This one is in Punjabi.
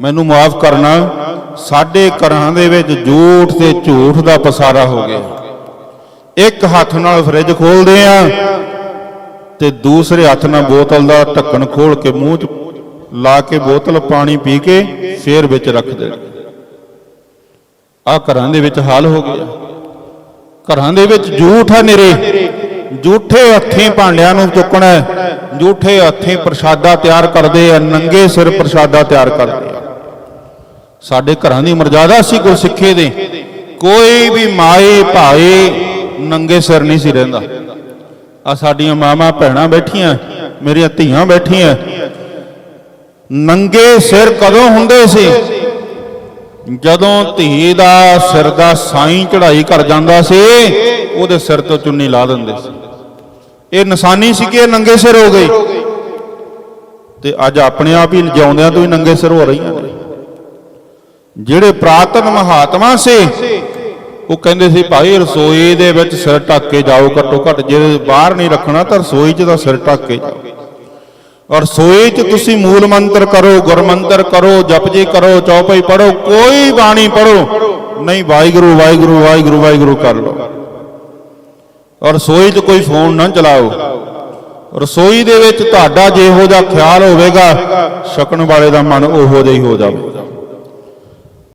ਮੈਨੂੰ ਮਾਫ ਕਰਨਾ ਸਾਡੇ ਘਰਾਂ ਦੇ ਵਿੱਚ ਝੂਠ ਤੇ ਝੂਠ ਦਾ ਪਸਾਰਾ ਹੋ ਗਿਆ। ਇੱਕ ਹੱਥ ਨਾਲ ਫ੍ਰਿਜ ਖੋਲਦੇ ਆ ਤੇ ਦੂਸਰੇ ਹੱਥ ਨਾਲ ਬੋਤਲ ਦਾ ਢੱਕਣ ਖੋਲ ਕੇ ਮੂੰਹ 'ਚ ਲਾ ਕੇ ਬੋਤਲ ਪਾਣੀ ਪੀ ਕੇ ਫੇਰ ਵਿੱਚ ਰੱਖ ਦੇਣਾ ਆ ਘਰਾਂ ਦੇ ਵਿੱਚ ਹਾਲ ਹੋ ਗਿਆ। ਘਰਾਂ ਦੇ ਵਿੱਚ ਝੂਠ ਹੈ ਨਿਰੇ। ਝੂਠੇ ਹੱਥੀਂ ਭਾਂਡਿਆਂ ਨੂੰ ਚੁੱਕਣਾ ਹੈ, ਝੂਠੇ ਹੱਥੀਂ ਪ੍ਰਸ਼ਾਦਾ ਤਿਆਰ ਕਰਦੇ ਆ ਨੰਗੇ ਸਿਰ ਪ੍ਰਸ਼ਾਦਾ ਤਿਆਰ ਕਰਦੇ ਸਾਡੇ ਘਰਾਂ ਦੀ ਮਰਜ਼ਾਦਾ ਸੀ ਕੋਈ ਸਿੱਖੇ ਦੇ। ਕੋਈ ਵੀ ਮਾਏ ਭਾਏ ਨੰਗੇ ਸਿਰ ਨਹੀਂ ਸੀ ਰਹਿੰਦਾ। ਆ ਸਾਡੀਆਂ ਮਾਵਾਂ ਭੈਣਾਂ ਬੈਠੀਆਂ, ਮੇਰੀਆਂ ਧੀਆਂ ਬੈਠੀਆਂ। ਨੰਗੇ ਸਿਰ ਕਦੋਂ ਹੁੰਦੇ ਸੀ? ਜਦੋਂ ਧੀ ਦਾ ਸਿਰ ਦਾ ਸਾਈਂ ਚੜਾਈ ਕਰ ਜਾਂਦਾ ਸੀ, ਉਹਦੇ ਸਿਰ ਤੋਂ ਚੁੰਨੀ ਲਾ ਦਿੰਦੇ ਸੀ। ਇਹ ਨਿਸ਼ਾਨੀ ਸੀ ਕਿ ਇਹ ਨੰਗੇ ਸਿਰ ਹੋ ਗਏ। ਤੇ ਅੱਜ ਆਪਣੇ ਆਪ ਹੀ ਜਿਉਂਦਿਆਂ ਤੋਂ ਹੀ ਨੰਗੇ ਸਿਰ ਹੋ ਰਹੀਆਂ ਨੇ। ਜਿਹੜੇ ਪ੍ਰਾਤਨ ਮਹਾਤਮਾ ਸੀ, ਉਹ ਕਹਿੰਦੇ ਸੀ, ਭਾਈ, ਰਸੋਈ ਦੇ ਵਿੱਚ ਸਿਰ ਢੱਕ ਕੇ ਜਾਓ, ਘੱਟੋ ਘੱਟ ਜੇ ਬਾਹਰ ਨਹੀਂ ਰੱਖਣਾ ਤਾਂ ਰਸੋਈ 'ਚ ਤਾਂ ਸਿਰ ਢੱਕ ਕੇ ਜਾਓ। ਔਰ ਰਸੋਈ 'ਚ ਤੁਸੀਂ ਮੂਲ ਮੰਤਰ ਕਰੋ, ਗੁਰਮੰਤਰ ਕਰੋ ਜਪਜੀ ਕਰੋ, ਚੌਪਈ ਪੜੋ ਕੋਈ ਬਾਣੀ ਪੜੋ ਨਹੀਂ, ਵਾਹਿਗੁਰੂ ਵਾਹਿਗੁਰੂ ਵਾਹਿਗੁਰੂ ਵਾਹਿਗੁਰੂ ਕਰ ਲਓ। ਔਰ ਰਸੋਈ 'ਚ ਕੋਈ ਫੋਨ ਨਾ ਚਲਾਓ। ਰਸੋਈ ਦੇ ਵਿੱਚ ਤੁਹਾਡਾ ਜਿਹੋ ਜਿਹਾ ਖਿਆਲ ਹੋਵੇਗਾ, ਛਕਣ ਵਾਲੇ ਦਾ ਮਨ ਉਹੋ ਜਿਹਾ ਹੀ ਹੋ ਜਾਵੇ।